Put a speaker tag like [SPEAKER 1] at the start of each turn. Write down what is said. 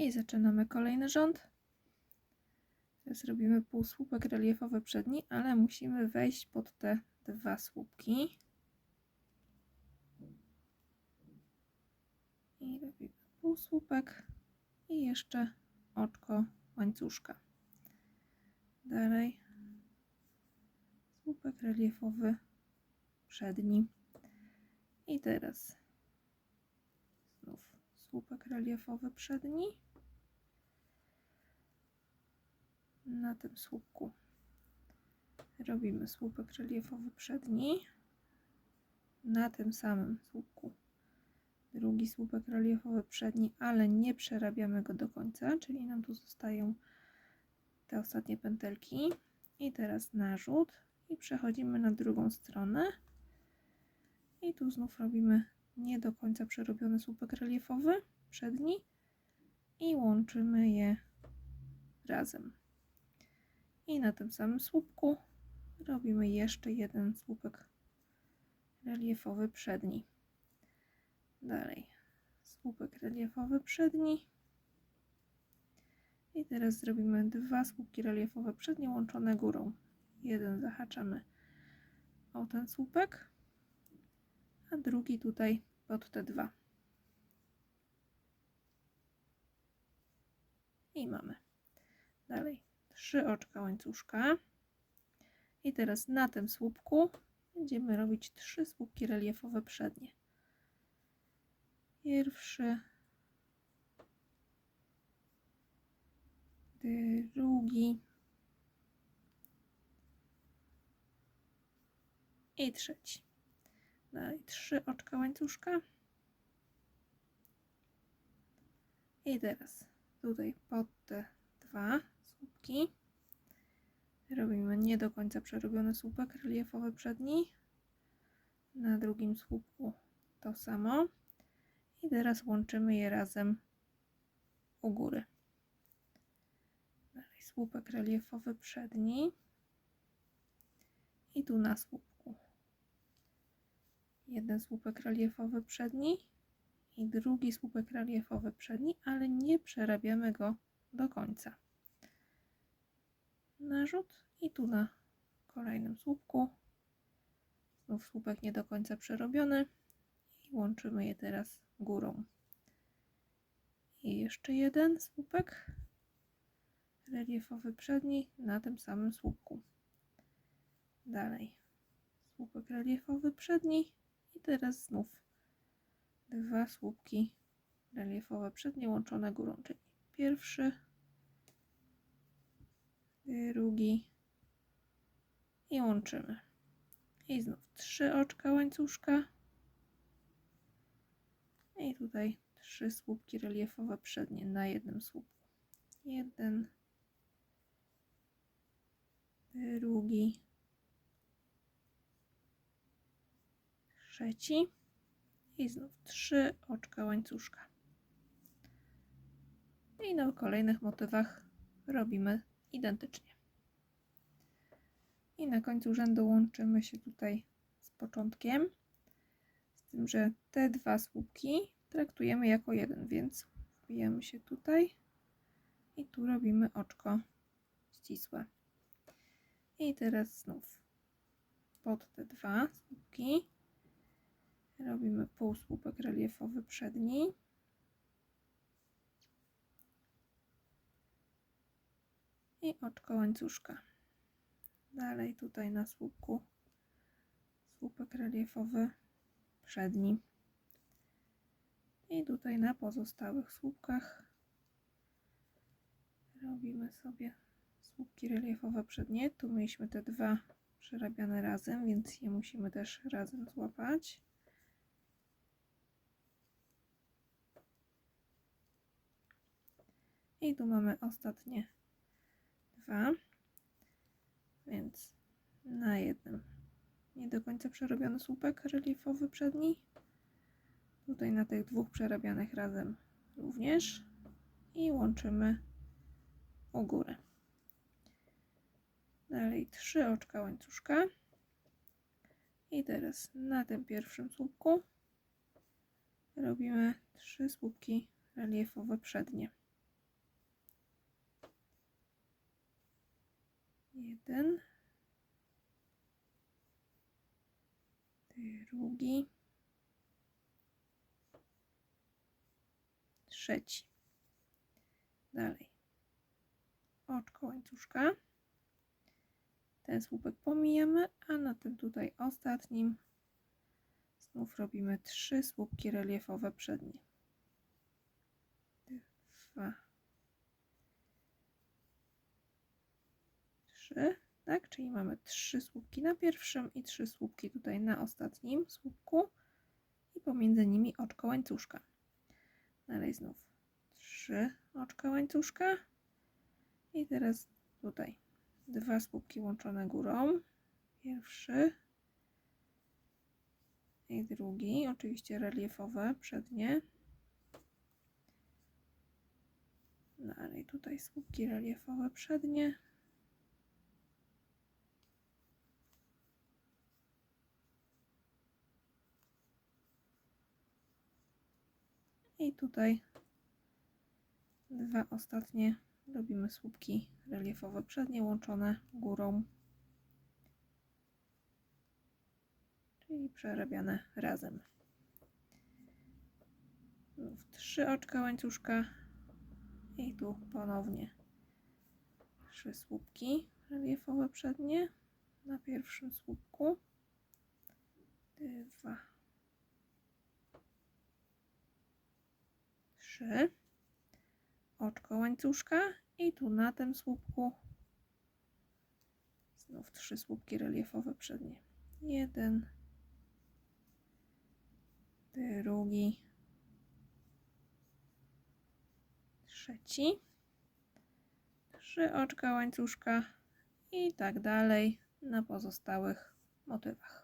[SPEAKER 1] I zaczynamy kolejny rząd. Teraz robimy półsłupek reliefowy przedni, ale musimy wejść pod te dwa słupki. I robimy półsłupek i jeszcze oczko łańcuszka. Dalej słupek reliefowy przedni. I teraz znów słupek reliefowy przedni. Na tym słupku robimy słupek reliefowy przedni. Na tym samym słupku drugi słupek reliefowy przedni, ale nie przerabiamy go do końca, czyli nam tu zostają te ostatnie pętelki. I teraz narzut i przechodzimy na drugą stronę. I tu znów robimy nie do końca przerobiony słupek reliefowy przedni i łączymy je razem. I na tym samym słupku robimy jeszcze jeden słupek reliefowy przedni. Dalej słupek reliefowy przedni. I teraz zrobimy dwa słupki reliefowe przednie łączone górą. Jeden zahaczamy o ten słupek, a drugi tutaj pod te dwa. I mamy. Dalej trzy oczka łańcuszka. I teraz na tym słupku będziemy robić trzy słupki reliefowe przednie. Pierwszy, drugi i trzeci. Dalej trzy oczka łańcuszka. I teraz tutaj pod te dwa słupki robimy nie do końca przerobiony słupek reliefowy przedni. Na drugim słupku to samo. I teraz łączymy je razem u góry. Dalej słupek reliefowy przedni. I tu na słupku. Jeden słupek reliefowy przedni i drugi słupek reliefowy przedni, ale nie przerabiamy go do końca. Narzut i tu na kolejnym słupku. Znów słupek nie do końca przerobiony i łączymy je teraz górą. I jeszcze jeden słupek reliefowy przedni na tym samym słupku. Dalej słupek reliefowy przedni i teraz znów dwa słupki reliefowe przednie łączone górą, czyli pierwszy, drugi i łączymy. I znów trzy oczka łańcuszka i tutaj trzy słupki reliefowe przednie na jednym słupku. Jeden, drugi, trzeci i znów trzy oczka łańcuszka. I na kolejnych motywach robimy identycznie. I na końcu rzędu łączymy się tutaj z początkiem, z tym, że te dwa słupki traktujemy jako jeden, więc wbijamy się tutaj i tu robimy oczko ścisłe. I teraz znów pod te dwa słupki robimy półsłupek reliefowy przedni. I oczko łańcuszka. Dalej tutaj na słupku słupek reliefowy przedni. I tutaj na pozostałych słupkach robimy sobie słupki reliefowe przednie. Tu mieliśmy te dwa przerabiane razem, więc je musimy też razem złapać. I tu mamy ostatnie dwa, więc na jednym nie do końca przerobiony słupek reliefowy przedni. Tutaj na tych dwóch przerabianych razem również i łączymy u góry. Dalej trzy oczka łańcuszka. I teraz na tym pierwszym słupku robimy trzy słupki reliefowe przednie. Jeden, drugi, trzeci. Dalej. Oczko łańcuszka. Ten słupek pomijamy, a na tym tutaj ostatnim znów robimy trzy słupki reliefowe przednie. Dwa, trzy, tak? Czyli mamy trzy słupki na pierwszym i trzy słupki tutaj na ostatnim słupku i pomiędzy nimi oczko łańcuszka. Dalej znów trzy oczka łańcuszka i teraz tutaj dwa słupki łączone górą. Pierwszy i drugi, oczywiście reliefowe przednie. Dalej tutaj słupki reliefowe przednie. I tutaj dwa ostatnie robimy słupki reliefowe przednie łączone górą. Czyli przerabiane razem. Znów trzy oczka łańcuszka i tu ponownie trzy słupki reliefowe przednie na pierwszym słupku. Dwa, trzy. Oczko łańcuszka i tu na tym słupku. Znów trzy słupki reliefowe przednie. Jeden, drugi, trzeci, trzy oczka łańcuszka i tak dalej na pozostałych motywach.